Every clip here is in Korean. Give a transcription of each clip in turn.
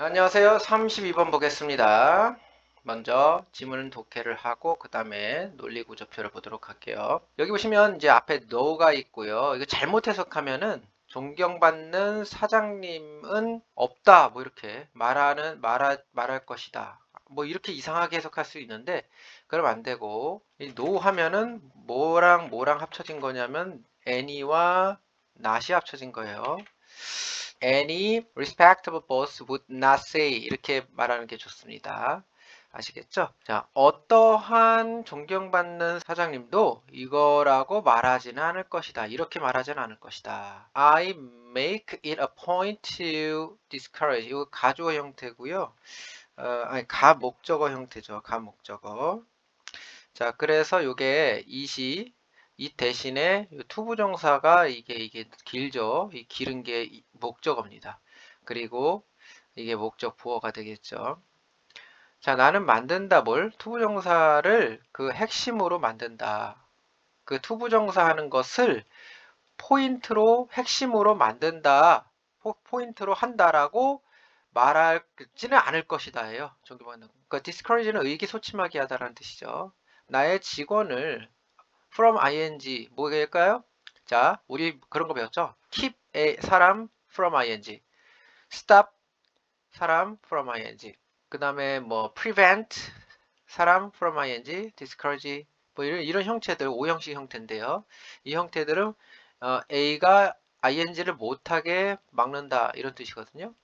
안녕하세요. 32번 보겠습니다. 먼저 지문 독해를 하고 그 다음에 논리 구조표를 보도록 할게요. 여기 보시면 이제 앞에 no가 있고요. 이거 잘못 해석하면은 존경받는 사장님은 없다. 뭐 이렇게 말하는 말하, 말할 것이다. 뭐 이렇게 이상하게 해석할 수 있는데 그럼 안 되고 이 no 하면은 뭐랑 뭐랑 합쳐진 거냐면 any와 not이 합쳐진 거예요. Any respectable boss would not say 이렇게 말하는 게 좋습니다. 아시겠죠? 자, 어떠한 존경받는 사장님도 이거라고 말하지는 않을 것이다. 이렇게 말하지는 않을 것이다. I make it a point to discourage. 이거 가주어 형태고요. 어, 아니, 가 목적어 형태죠. 가 목적어. 자, 그래서 요게 이시 이 대신에 이 투부정사가 이게 이게 길죠. 이 길은 게 이- 목적어입니다. 그리고 이게 목적 부어가 되겠죠. 자, 나는 만든다 뭘? 투부정사를 그 핵심으로 만든다. 그 투부정사 하는 것을 포인트로 핵심으로 만든다. 포, 포인트로 한다라고 말하지는 않을 것이다예요. 존경받는. 그 discourage는 의기소침하게 하다라는 뜻이죠. 나의 직원을 from ing 뭐일까요? 자, 우리 그런 거 배웠죠? keep a 사람 from ing, stop 사람 from ing, 그 다음에 뭐 prevent 사람 from ing, discourage 뭐 이런, 이런 형태들 오형식 형태인데요. 이 형태들은 어, A가 ing를 못하게 막는다 이런 뜻이거든요.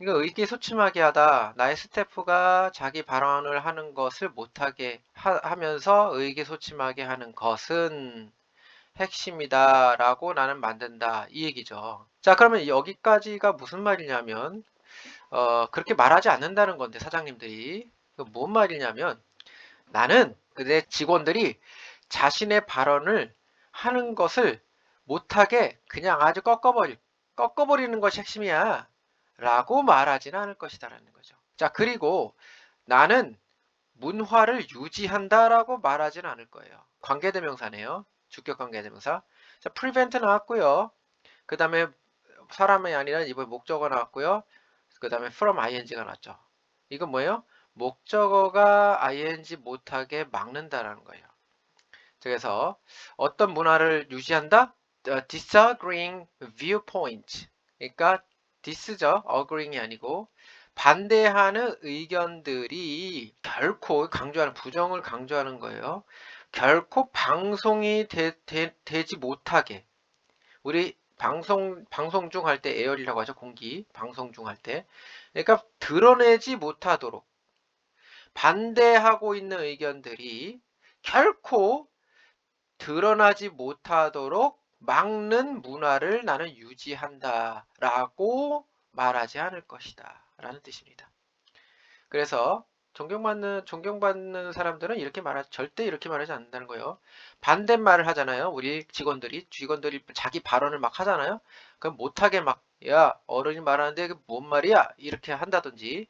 이거 의기소침하게 하다. 나의 스태프가 자기 발언을 하는 것을 못하게 하, 면서 의기소침하게 하는 것은 핵심이다 라고 나는 만든다 이 얘기죠. 자 그러면 여기까지가 무슨 말이냐면 어, 그렇게 말하지 않는다는 건데 사장님들이 그뭔 말이냐면 나는 내 직원들이 자신의 발언을 하는 것을 못하게 그냥 아주 꺾어버리, 꺾어버리는 것이 핵심이야. 라고 말하지는 않을 것이다라는 거죠. 자, 그리고 나는 문화를 유지한다라고 말하지는 않을 거예요. 관계대명사네요. 주격 관계대명사. 자, prevent 나왔고요. 그 다음에 사람이 아니라 이번 목적어 나왔고요. 그 다음에 from ing가 나왔죠. 이건 뭐예요? 목적어가 ing 못하게 막는다라는 거예요. 그래서 어떤 문화를 유지한다? 어, disagreeing viewpoint. 그러니까 dis죠. agreeing이 아니고 반대하는 의견들이 결코 강조하는 부정을 강조하는 거예요. 결코 방송이 되, 지 못하게 우리 방송 방송 중 할 때 에어리라고 하죠. 공기 방송 중 할 때. 그러니까 드러내지 못하도록 반대하고 있는 의견들이 결코 드러나지 못하도록 막는 문화를 나는 유지한다 라고 말하지 않을 것이다. 라는 뜻입니다. 그래서 존경받는 존경받는 사람들은 이렇게 말하 절대 이렇게 말하지 않는다는 거예요. 반대말을 하잖아요. 우리 직원들이 직원들이 자기 발언을 막 하잖아요. 그럼 못하게 막 야 어른이 말하는데 뭔 말이야 이렇게 한다든지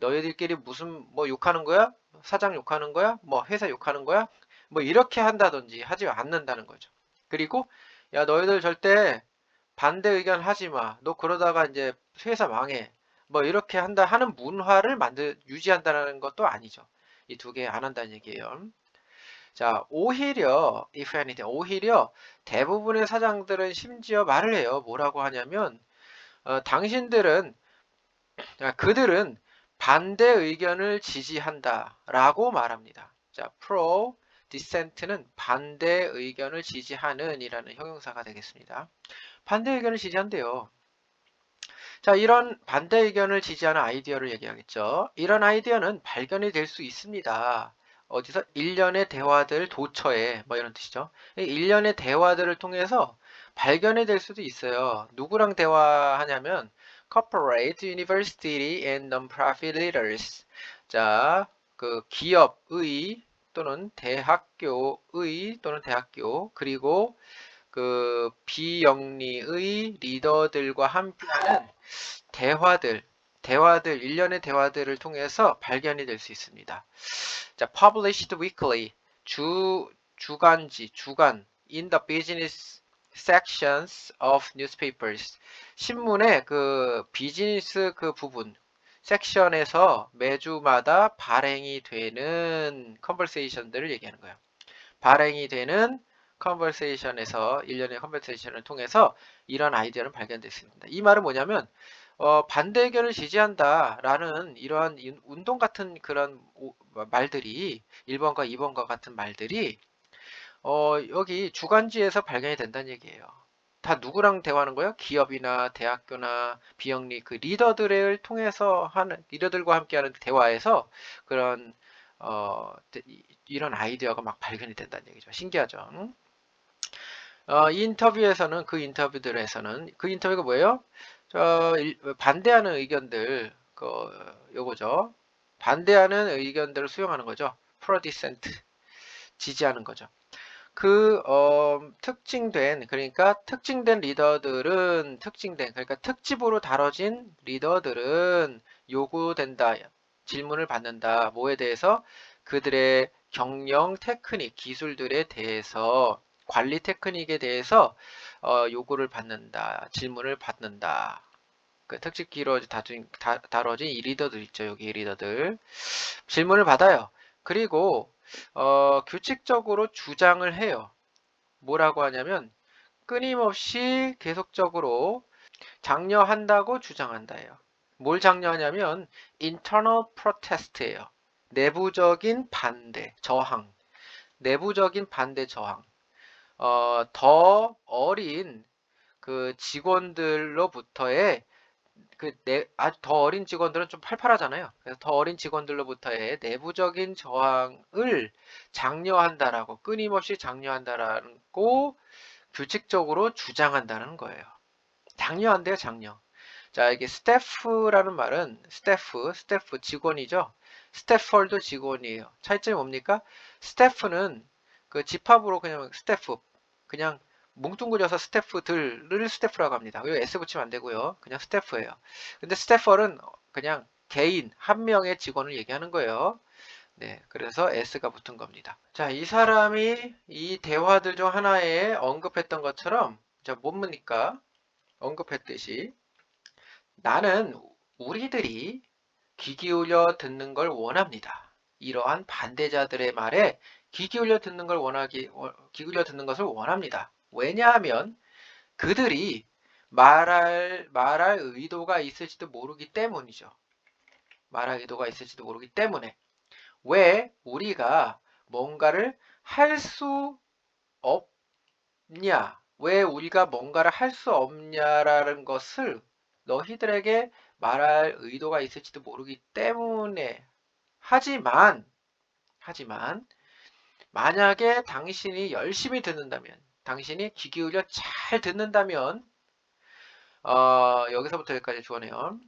너희들끼리 무슨 뭐 욕하는 거야 사장 욕하는 거야 뭐 회사 욕하는 거야 뭐 이렇게 한다든지 하지 않는다는 거죠. 그리고 야 너희들 절대 반대 의견 하지 마. 너 그러다가 이제 회사 망해. 뭐 이렇게 한다 하는 문화를 만들 유지한다는 것도 아니죠. 이 두 개 안 한다는 얘기예요. 자, 오히려 if anything 오히려 대부분의 사장들은 심지어 말을 해요. 뭐라고 하냐면 어, 당신들은 아, 그들은 반대 의견을 지지한다라고 말합니다. 자, pro dissent는 반대 의견을 지지하는 이라는 형용사가 되겠습니다. 반대 의견을 지지한대요. 자, 이런 반대 의견을 지지하는 아이디어를 얘기하겠죠. 이런 아이디어는 발견이 될 수 있습니다. 어디서? 일련의 대화들 도처에 뭐 이런 뜻이죠. 이 일련의 대화들을 통해서 발견이 될 수도 있어요. 누구랑 대화하냐면 corporate, university, and non-profit leaders. 자, 그 기업의 또는 대학교의 또는 대학교 그리고 그 비영리의 리더들과 함께하는 대화들, 대화들, 일련의 대화들을 통해서 발견이 될 수 있습니다. 자, published weekly, 주, 주간지, 주간, in the business sections of newspapers. 신문의 그 비즈니스 그 부분, 섹션에서 매주마다 발행이 되는 컨버세이션들을 얘기하는 거예요. 발행이 되는 컨버세이션에서 일련의 컨버세이션을 통해서 이런 아이디어는 발견됐습니다. 이 말은 뭐냐면 어, 반대 의견을 지지한다라는 이러한 이- 운동 같은 그런 오- 말들이 1번과 2번과 같은 말들이 어, 여기 주간지에서 발견이 된다는 얘기예요. 다 누구랑 대화하는 거예요? 기업이나 대학교나 비영리 그 리더들을 통해서 하는 리더들과 함께하는 대화에서 그런 어, 이- 이런 아이디어가 막 발견이 된다는 얘기죠. 신기하죠. 응? 어, 이 인터뷰에서는 그 인터뷰들에서는 그 인터뷰가 뭐예요? 저 일- 반대하는 의견들 그 요거죠. 반대하는 의견들을 수용하는 거죠. 프로디센트 지지하는 거죠. 그 어, 특징된 그러니까 특징된 리더들은 특징된 그러니까 특집으로 다뤄진 리더들은 요구된다 질문을 받는다 뭐에 대해서 그들의 경영 테크닉 기술들에 대해서 관리 테크닉에 대해서 어, 요구를 받는다 질문을 받는다. 그 특집 기로 다뤄진, 다, 다뤄진 이 리더들 있죠 여기 이 리더들. 질문을 받아요. 그리고 어, 규칙적으로 주장을 해요. 뭐라고 하냐면 끊임없이 계속적으로 장려한다고 주장한다예요. 뭘 장려하냐면 internal protest예요. 내부적인 반대, 저항. 내부적인 반대 저항. 어, 더 어린 그 직원들로부터의 그 내, 아주 더 어린 직원들은 좀 팔팔하잖아요. 그래서 더 어린 직원들로부터의 내부적인 저항을 장려한다라고 끊임없이 장려한다라고 규칙적으로 주장한다는 거예요. 장려한대요, 장려. 자, 이게 스태프라는 말은 스태프, 스태프 직원이죠. 스태퍼도 직원이에요. 차이점이 뭡니까? 스태프는 그 집합으로 그냥 스태프, 그냥 뭉뚱그려서 스태프들을 스태프라고 합니다. 그리고 S 붙이면 안 되고요. 그냥 스태프예요. 근데 스태퍼는 그냥 개인 한 명의 직원을 얘기하는 거예요. 네, 그래서 S가 붙은 겁니다. 자, 이 사람이 이 대화들 중 하나에 언급했던 것처럼 자, 뭡니까? 언급했듯이 나는 우리들이 귀 기울여 듣는 걸 원합니다. 이러한 반대자들의 말에 귀 기울여 듣는 걸 원하기, 귀 기울여 듣는 것을 원합니다. 왜냐하면 그들이 말할, 말할 의도가 있을지도 모르기 때문이죠. 말할 의도가 있을지도 모르기 때문에. 왜 우리가 뭔가를 할 수 없냐? 왜 우리가 뭔가를 할 수 없냐라는 것을 너희들에게 말할 의도가 있을지도 모르기 때문에. 하지만, 하지만, 만약에 당신이 열심히 듣는다면, 당신이 귀 기울여 잘 듣는다면 어, 여기서부터 여기까지 주어네요.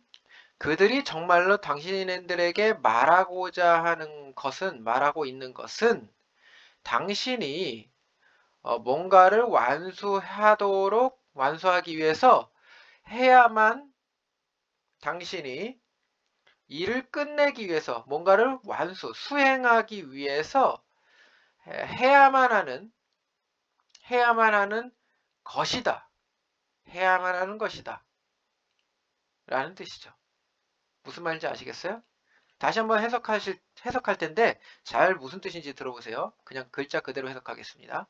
그들이 정말로 당신들에게 말하고자 하는 것은 말하고 있는 것은 당신이 어, 뭔가를 완수하도록 완수하기 위해서 해야만 당신이 일을 끝내기 위해서 뭔가를 완수 수행하기 위해서 해야만 하는 해야만 하는 것이다. 해야만 하는 것이다. 라는 뜻이죠. 무슨 말인지 아시겠어요? 다시 한번 해석하실, 해석할 텐데 잘 무슨 뜻인지 들어보세요. 그냥 글자 그대로 해석하겠습니다.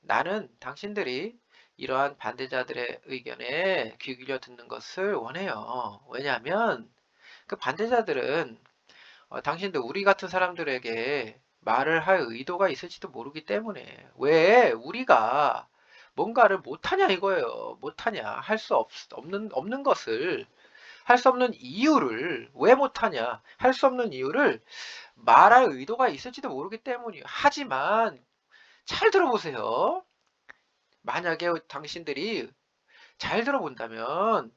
나는 당신들이 이러한 반대자들의 의견에 귀 기울여 듣는 것을 원해요. 왜냐하면 그 반대자들은 어, 당신들 우리 같은 사람들에게 말을 할 의도가 있을지도 모르기 때문에 왜 우리가 뭔가를 못하냐 이거예요. 못하냐 할 수 없는 없는 것을 할 수 없는 이유를 왜 못하냐 할 수 없는 이유를 말할 의도가 있을지도 모르기 때문이에요. 하지만 잘 들어보세요. 만약에 당신들이 잘 들어본다면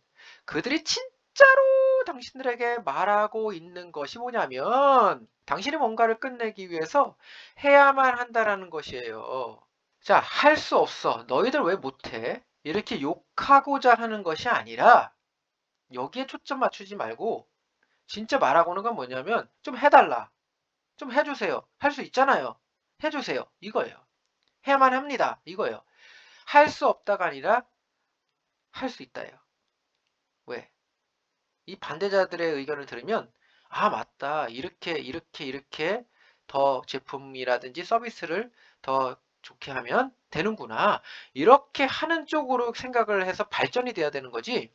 그들이 진짜로 당신들에게 말하고 있는 것이 뭐냐면 당신이 뭔가를 끝내기 위해서 해야만 한다라는 것이에요. 자, 할 수 없어. 너희들 왜 못해? 이렇게 욕하고자 하는 것이 아니라 여기에 초점 맞추지 말고 진짜 말하고는 건 뭐냐면 좀 해달라. 좀 해주세요. 할 수 있잖아요. 해주세요. 이거예요. 해야만 합니다. 이거예요. 할 수 없다가 아니라 할 수 있다예요. 왜? 이 반대자들의 의견을 들으면 아 맞다. 이렇게 이렇게 이렇게 더 제품이라든지 서비스를 더 좋게 하면 되는구나. 이렇게 하는 쪽으로 생각을 해서 발전이 돼야 되는 거지.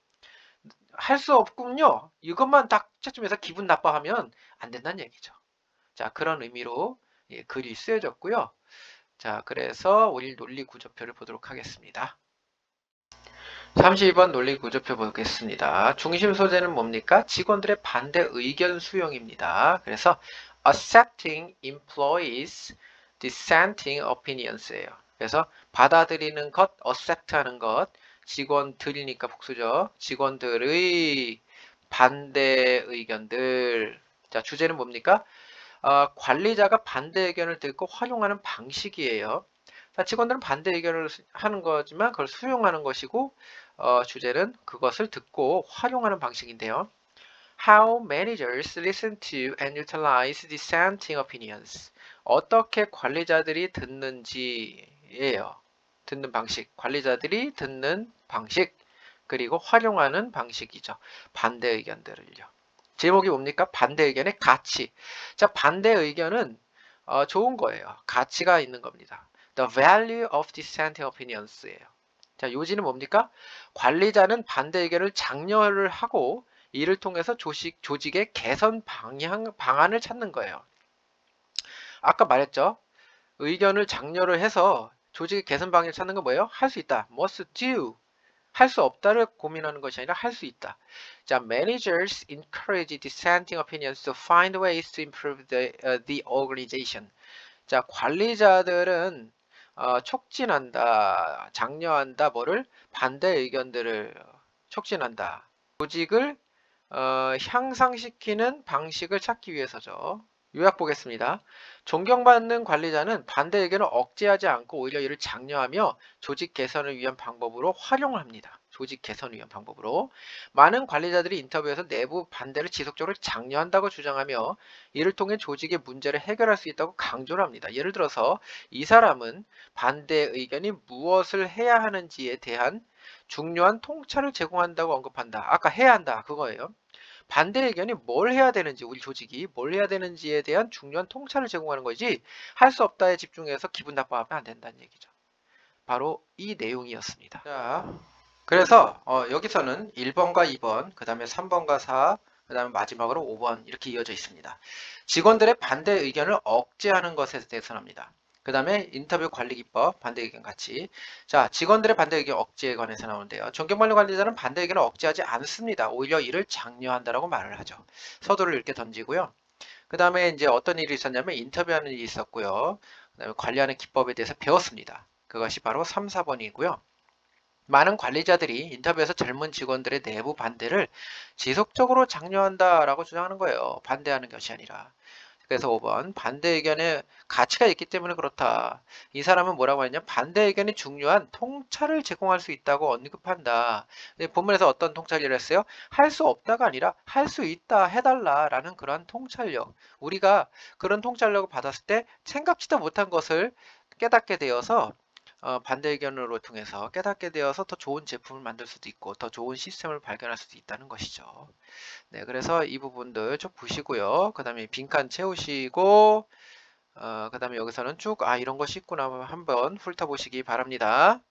할 수 없군요. 이것만 딱 채점해서 기분 나빠하면 안 된다는 얘기죠. 자 그런 의미로 예, 글이 쓰여졌고요. 자 그래서 우리 논리 구조표를 보도록 하겠습니다 32번 논리 구조표 보겠습니다. 중심 소재는 뭡니까? 직원들의 반대 의견 수용입니다. 그래서 accepting employees dissenting opinions예요. 그래서 받아들이는 것, accept 하는 것, 직원들이니까 복수죠. 직원들의 반대 의견들. 자, 주제는 뭡니까? 어, 관리자가 반대 의견을 듣고 활용하는 방식이에요. 자, 직원들은 반대 의견을 하는 거지만 그걸 수용하는 것이고 어, 주제는 그것을 듣고 활용하는 방식인데요. How managers listen to and utilize dissenting opinions. 어떻게 관리자들이 듣는지예요. 듣는 방식, 관리자들이 듣는 방식, 그리고 활용하는 방식이죠. 반대 의견들을요. 제목이 뭡니까? 반대 의견의 가치. 자, 반대 의견은 어, 좋은 거예요. 가치가 있는 겁니다. The value of dissenting opinions예요. 자, 요지는 뭡니까? 관리자는 반대 의견을 장려를 하고 이를 통해서 조직, 조직의 개선 방향, 방안을 찾는 거예요. 아까 말했죠. 의견을 장려를 해서 조직의 개선 방향을 찾는 건 뭐예요? 할 수 있다. must do. 할 수 없다를 고민하는 것이 아니라 할 수 있다. 자, managers encourage dissenting opinions to find ways to improve the, uh, the organization. 자, 관리자들은 어, 촉진한다, 장려한다, 뭐를 반대 의견들을 촉진한다. 조직을 어, 향상시키는 방식을 찾기 위해서죠. 요약 보겠습니다. 존경받는 관리자는 반대 의견을 억제하지 않고 오히려 이를 장려하며 조직 개선을 위한 방법으로 활용을 합니다. 조직 개선을 위한 방법으로 많은 관리자들이 인터뷰에서 내부 반대를 지속적으로 장려한다고 주장하며 이를 통해 조직의 문제를 해결할 수 있다고 강조를 합니다. 예를 들어서 이 사람은 반대 의견이 무엇을 해야 하는지에 대한 중요한 통찰을 제공한다고 언급한다. 아까 해야 한다 그거예요. 반대 의견이 뭘 해야 되는지 우리 조직이 뭘 해야 되는지에 대한 중요한 통찰을 제공하는 거지 할 수 없다에 집중해서 기분 나빠하면 안 된다는 얘기죠. 바로 이 내용이었습니다. 자, 그래서 어, 여기서는 1번과 2번, 그 다음에 3번과 4, 그 다음에 마지막으로 5번 이렇게 이어져 있습니다. 직원들의 반대 의견을 억제하는 것에 대해서 합니다. 그 다음에 인터뷰 관리 기법, 반대 의견 같이. 자, 직원들의 반대 의견 억제에 관해서 나오는데요. 존경관리 관리자는 반대 의견을 억제하지 않습니다. 오히려 이를 장려한다라고 말을 하죠. 서두를 이렇게 던지고요. 그 다음에 이제 어떤 일이 있었냐면 인터뷰하는 일이 있었고요. 그 다음에 관리하는 기법에 대해서 배웠습니다. 그것이 바로 3, 4번이고요. 많은 관리자들이 인터뷰에서 젊은 직원들의 내부 반대를 지속적으로 장려한다라고 주장하는 거예요. 반대하는 것이 아니라. 그래서 5번 반대 의견에 가치가 있기 때문에 그렇다. 이 사람은 뭐라고 했냐? 반대 의견이 중요한 통찰을 제공할 수 있다고 언급한다. 본문에서 어떤 통찰을 했어요? 할 수 없다가 아니라 할 수 있다 해달라라는 그러한 통찰력. 우리가 그런 통찰력을 받았을 때 생각지도 못한 것을 깨닫게 되어서 어, 반대 의견으로 통해서 깨닫게 되어서 더 좋은 제품을 만들 수도 있고 더 좋은 시스템을 발견할 수도 있다는 것이죠. 네, 그래서 이 부분들 쭉 보시고요. 그 다음에 빈칸 채우시고 어, 그 다음에 여기서는 쭉 아 이런 것이 있구나 한번 훑어보시기 바랍니다.